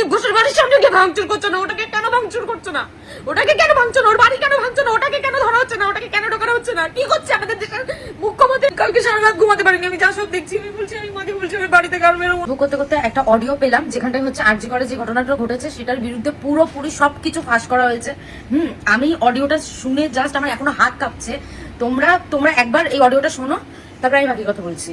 সন্দীপ ঘোষের বাড়ির সামনে গিয়ে ভাঙচুর করছ না, ওটাকে কেন ভাঙচুর করছ না? ওটাকে কেন ভাঙছো না? ওর বাড়ি কেন ভাঙছো না? ওটাকে কেন ধরা হচ্ছে না? ওটাকে কেন ঢোকানো হচ্ছে না? কি করছে আমাদের দেশের মুখ্যমন্ত্রী? কালকে সারা রাত ঘুমাতে পারিনি। আমি যা সব দেখছি, আমি বলছি, আমি মাকে বলছি, আমি বাড়িতে কাল বেরোবো করতে করতে একটা অডিও পেলাম, যেখানটায় হচ্ছে আরজি করে যে ঘটনাটা ঘটেছে, সেটার বিরুদ্ধে পুরোপুরি সবকিছু ফাঁস করা হয়েছে। হুম, আমি অডিওটা শুনে জাস্ট আমার এখনও হাত কাঁপছে। তোমরা তোমরা একবার এই অডিওটা শোনো, তারপরে আমি বাকি কথা বলছি।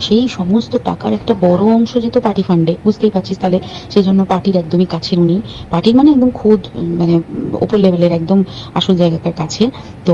সেই সমস্ত টাকার একটা বড় অংশ যেত পার্টি ফান্ডে বুঝতেই পারছিস তাহলে? সেই জন্য পার্টির একদমই কাছে উনি। পার্টির মানে একদম খোদ মানে ওপর লেভেলের একদম আসল জায়গাটার কাছে। তো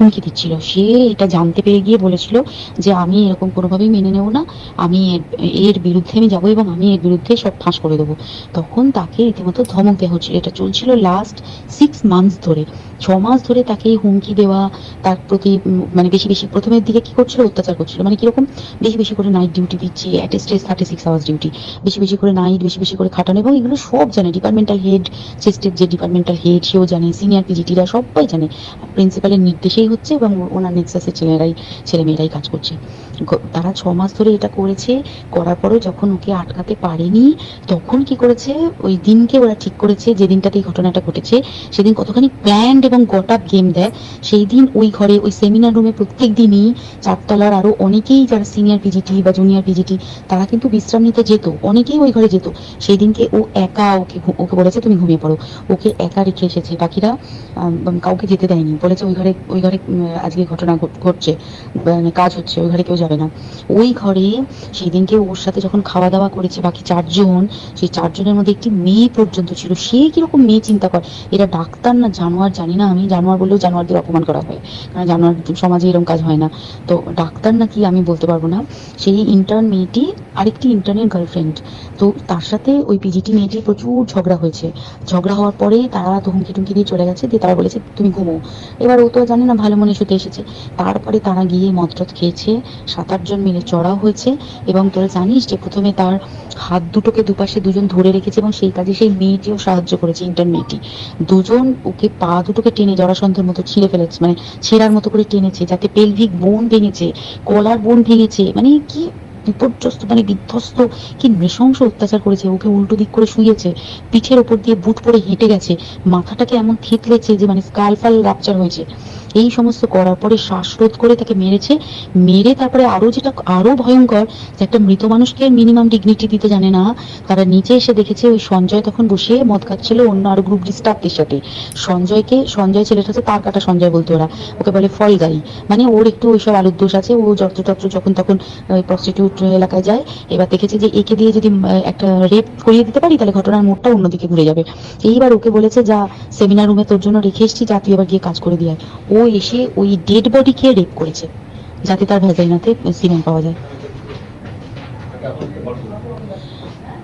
হুমকি দিচ্ছিল। সে এটা জানতে পেরে গিয়ে বলেছিল যে, আমি এরকম কোনোভাবেই মেনে নেব না। আমি এর- বিরুদ্ধে আমি যাব এবং আমি এর বিরুদ্ধে সব ফাঁস করে দেবো। তখন তাকে রীতিমতো ধমক দেওয়া হচ্ছিল। এটা চলছিল লাস্ট সিক্স মান্থস ধরে। ছ মাস ধরে তাকে হুমকি দেওয়া, তার প্রতি মানে বেশি বেশি প্রথমের দিকে কি করছিল? অত্যাচার করছিল। মানে কীরকম? বেশি বেশি করে নাইট ডিউটি দিচ্ছে অ্যাটেস্টেজ থার্টি সিক্স আওয়ার্স ডিউটি বেশি বেশি করে নাইট বেশি বেশি করে খাটানো এবং এগুলো সব জানে। ডিপার্টমেন্টাল হেড সিস্টেম যে ডিপার্টমেন্টাল হেড সেও জানে। সিনিয়র পিজিটিরা সবাই জানে। প্রিন্সিপালের নির্দেশেই হচ্ছে এবং ওনার নেক্সাসের ছেলেরাই ছেলেমেয়েরাই কাজ করছে। তারা ছ মাস ধরে এটা করেছে, করার পরেও যখন ওকে আটকাতে পারেনি, তখন কি করেছে? ওই দিনকে ওরা ঠিক করেছে যে দিনটাতে এই ঘটনাটা ঘটেছে, সেদিন কতখানি প্ল্যান্ড এবং গট আপ গেম দেয়। সেই দিন ওই ঘরে, ওই সেমিনার রুমে প্রত্যেক দিনই চারতলার আরও অনেকেই যারা সিনিয়র পিজিটি বা জুনিয়র পিজিটি তারা কিন্তু বিশ্রাম নিতে যেত, অনেকেই ওই ঘরে যেত। সেই দিনকে ও একা ওকে ওকে বলেছে, তুমি ঘুমিয়ে পড়ো। ওকে একা রেখে এসেছে। বাকিরা কাউকে যেতে দেয়নি। বলেছে, ওই ঘরে ওই ঘরে আজকে ঘটনা ঘট- ঘটছে মানে কাজ হচ্ছে, ওই ঘরে কেউ যাবে না। ওই ঘরে সেই দিনকে ওর সাথে যখন খাওয়া দাওয়া করেছে বাকি চারজন, সেই চারজনের মধ্যে একটি মেয়ে পর্যন্ত ছিল। সে কীরকম মেয়ে চিন্তা করে? এরা ডাক্তার না জানোয়ার জানি না আমি। জানোয়ার বললেও জানোয়ারদের অপমান করা হয়। কারণ জানোয়ার সমাজে এরকম কাজ হয় না। তো ডাক্তার নাকি আমি বলতে পারব না। সেই ইন্টার্ন মেয়েটি আরেকটি ইন্টার্নের গার্লফ্রেন্ড তো তার সাথে ওই পিজিটি মেয়েটির প্রচুর ঝগড়া হয়েছে। ঝগড়া হওয়ার পরে তারা তো হুমকি টুমকি দিয়ে চলে গেছে। দিয়ে তারা বলেছে, তুমি ঘুমো। এবার ও তো জানে না, ভালো মনে শুতে এসেছে। তারপরে তারা গিয়ে মদ টদ খেয়েছে। সাত আটজন মিলে চড়াও হয়েছে এবং তোরা জানিস যে প্রথমে তার হাত দুটোকে দুপাশে দুজন ধরে রেখেছে এবং সেই কাজে সেই মেয়েটিও সাহায্য করেছে ইন্টার মেয়েটি দুজন ওকে পা দুটোকে টেনে জরাসন্ধের মতো ছিঁড়ে ফেলেছে মানে ছেঁড়ার মতো করে টেনেছে, যাতে পেলভিক বোন ভেঙেছে, কলার বোন ভেঙেছে মানে কি বিপর্যস্ত মানে বিধ্বস্ত, কি নৃশংস অত্যাচার করেছে, ওকে উল্টো দিক করে শুয়েছে, পিঠের ওপর দিয়ে বুট পরে হেঁটে গেছে, মাথাটাকে এমন থেতলেছে যে মানে স্কাল ফাল রাপচার হয়েছে। এই সমস্ত করার পরে শ্বাসরোধ করে তাকে মেরেছে, মেরে তারপরে আরও যেটা, আরও ভয়ঙ্কর, যে একটা মৃত মানুষকে মিনিমাম ডিগনিটি দিতে জানে না, তারা নিচে এসে দেখেছে ওই সঞ্জয় তখন বসে মদ খাচ্ছিল অন্য আরও গ্রুপ ডিস্টার্বদের সাথে। সঞ্জয়কে, সঞ্জয় ছেলেটা তার কাটা সঞ্জয় বলতো ওরা, ওকে বলে ফল গাই মানে ওর একটু ওইসব আলুর দোষ আছে, ও যত্র তত্র যখন তখন প্রস্টিটিউট এলাকায় যায়, এবার দেখেছে যে একে দিয়ে যদি একটা রেপ করিয়ে দিতে পারি, তাহলে ঘটনার মোড়টা অন্যদিকে ঘুরে যাবে। এইবার ওকে বলেছে, যা সেমিনার রুমে তোর জন্য রেখে এসেছি, যা, তুই এবার গিয়ে কাজ করে দিয়ে ও এসে ওই ডেড বডি খেয়ে রেপ করেছে, যাতে তার ভেজাইনাতে সিমেন্ট পাওয়া যায়।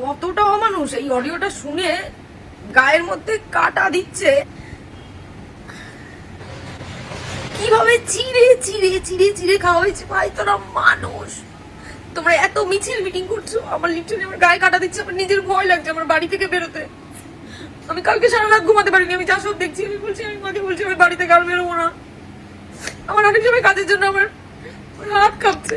কতটা অমানুষ? এই অডিওটা শুনে গায়ের মধ্যে কাটা দিচ্ছে। কীভাবে চিড়ে চিড়ে চিড়ে চিড়ে খাওয়া হয়েছে ভাই? তোরা মানুষ। তোমরা এত মিছিল মিটিং করছ, আমার লিটারে আমার গায়ে কাটা দিচ্ছে, আমার নিজের ভয় লাগছে আমার বাড়ি থেকে বেরোতে। আমি কালকে সারা রাত ঘুমাতে পারিনি, আমি যা সব দেখছি, আমি বলছি, আমি মাকে বলছি, আমি বাড়ি থেকে আর বেরোবো না। আমার অনেক সময় কাজের জন্য আমার হাত কাঁপছে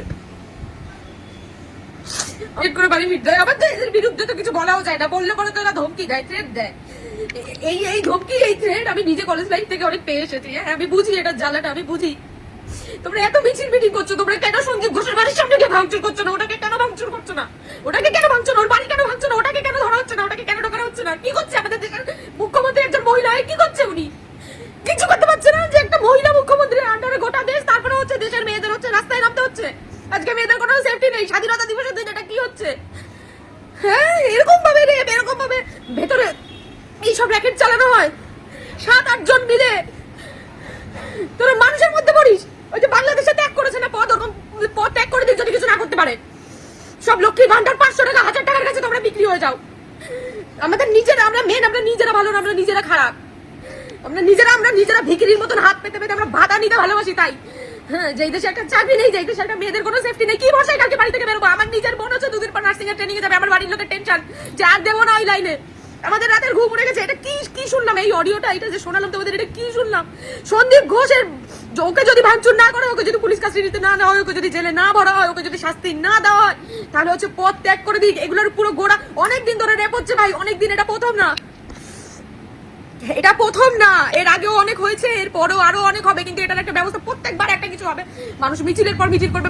অনেক করে বাড়ি ফিরতে হয়। আবার তো এদের বিরুদ্ধে তো কিছু বলাও যায় না। বললে পরে তো ধমকি দেয় থ্রেট দেয়। এই এই ধমকি, এই থ্রেট আমি নিজে কলেজ লাইফ থেকে অনেক পেয়ে এসেছি। হ্যাঁ আমি বুঝি এটা জ্বালাটা, আমি বুঝি। তোমরা এত মিছিল মিটিং করছ, তোমরা কেন সঞ্জীব ঘোষের বাড়ির সামনে গিয়ে ভাঙচুর করছ না? ওটাকে কেন ভাঙচুর করছ না? ওটাকে কেন ভাঙছো না? ওর বাড়ি কেন ভাঙছো না? ওটাকে কেন ধরা হচ্ছে না? ওটাকে কেন ঢোকানো হচ্ছে না? কি করছে আমাদের দেশের মুখ্যমন্ত্রী? একজন মহিলা কি করছে উনি? কিছু করতে পারছে না যে একটা মহিলা মুখ্যমন্ত্রীর আন্ডারে গোটা দেশ, তারপরে হচ্ছে দেশের মেয়েদের হচ্ছে রাস্তায় নামতে হচ্ছে। আজকে মেয়েদের কোনো সেফটি নেই। স্বাধীনতা দিবসের দিন এটা কি হচ্ছে? হ্যাঁ এরকম ভাবে রে, এরকম ভাবে। ভেতরে এইসব র্যাকেট চালানো হয়। সাত, আট জন মিলে। তোরা মানুষের মধ্যে পড়িস? ওই যে বাংলাদেশে ত্যাগ করেছে না পদ, ওরকম পদ ত্যাগ করে দিন যদি কিছু না করতে পারে। সব লক্ষ্মীর ভান্ডার পাঁচশো টাকা, হাজার টাকার কাছে তোমরা বিক্রি হয়ে যাও। আমাদের নিজেরা, আমরা মেন আমরা নিজেরা ভালো আমরা নিজেরা খারাপ। আমরা নিজেরা আমরা নিজেরা ভিকিরির মতন হাত পেতে পেতে আমরা ভাতা নিতে ভালোবাসি, তাই। হ্যাঁ যেই দেশে একটা চাকরি নেই যেই দেশে একটা মেয়েদের কোনো সেফটি নেই, কি ভরসায় কালকে বাড়ি থেকে বেরোবো? আমার নিজের বোন হচ্ছে দুদিন পর নার্সিং এর ট্রেনিং যাবে, আমার বাড়ির লোকের টেনশন যে আর দেবো না ওই লাইনে আমাদের রাতের ঘুম উড়ে গেছে, এটা কি কি শুনলাম? এই অডিওটা এটা যে শোনালাম তোমাদের, এটা কি শুনলাম? সন্দীপ ঘোষের ওকে যদি ভাঙচুর না করে, ওকে যদি পুলিশ কাস্টাডিতে না নেওয়া হয়, ওকে যদি জেলে না ভরা হয়, ওকে যদি শাস্তি না দেওয়া হয়, তাহলে হচ্ছে পথ ত্যাগ করে দিক। এগুলোর পুরো গোড়া অনেক দিন ধরে রেপ হচ্ছে ভাই অনেক দিন এটা প্রথম না। এটা প্রথম না, এর আগেও অনেক হয়েছে এর পরেও আরও অনেক হবে, কিন্তু এটার একটা ব্যবস্থা প্রত্যেকবার একটা কিছু হবে। মানুষ মিছিলের পর মিছিল করবে